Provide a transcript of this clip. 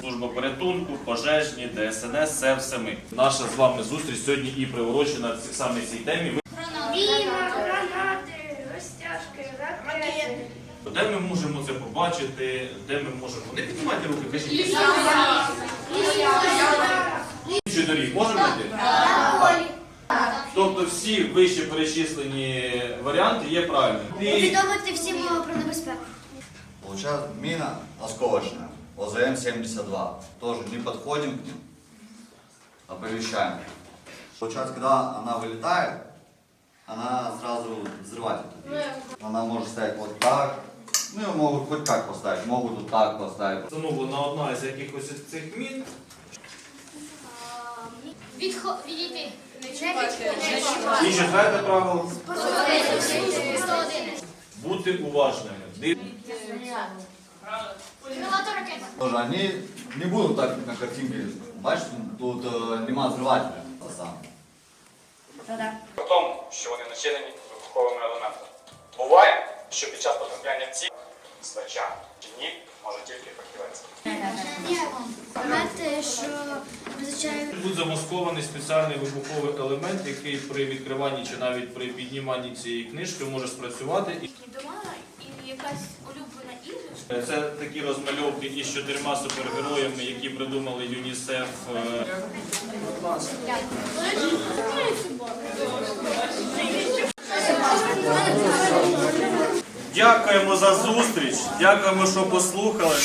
Служба порятунку, пожежні, ДСНС, це все ми. Наша з вами зустріч сьогодні і приурочена саме цій темі. Міна, гранати, розтяжки, ракети. Де ми можемо це побачити, де ми можемо. Не піднімайте руки, кажіть. Інші доріг можемо знайти? Тобто всі вище перечислені варіанти є правильними. І Повідомити всім про небезпеку. Получается мина осколочная, ОЗМ-72. Тоже не подходим к ним, оповещаем. Получается, когда она вылетает, она сразу взрывать эту печь. Она может стоять вот так, ну ее могут хоть как поставить, могут вот так поставить. встановлена одна із якихось із цих мін. Відхо... Відійти. Не І четверте правило чіпати. бути уважними. Тоже они не будут так на картинке, бачите, тут э, нема взрывателя. сам. При тому, що вони начинені вибуховими елементами. Буває, що під час потрапляння ці свеча чи ні може тільки фахівець. Знаєте, що визначає Тут замаскований спеціальний вибуховий елемент, який при відкриванні чи навіть при підніманні цієї книжки може спрацювати. І дома якась улюблена іграшка. Це такі розмальовки із чотирма супергероями, які придумали ЮНІСЕФ. е, Дякуємо за зустріч, дякуємо, що послухали.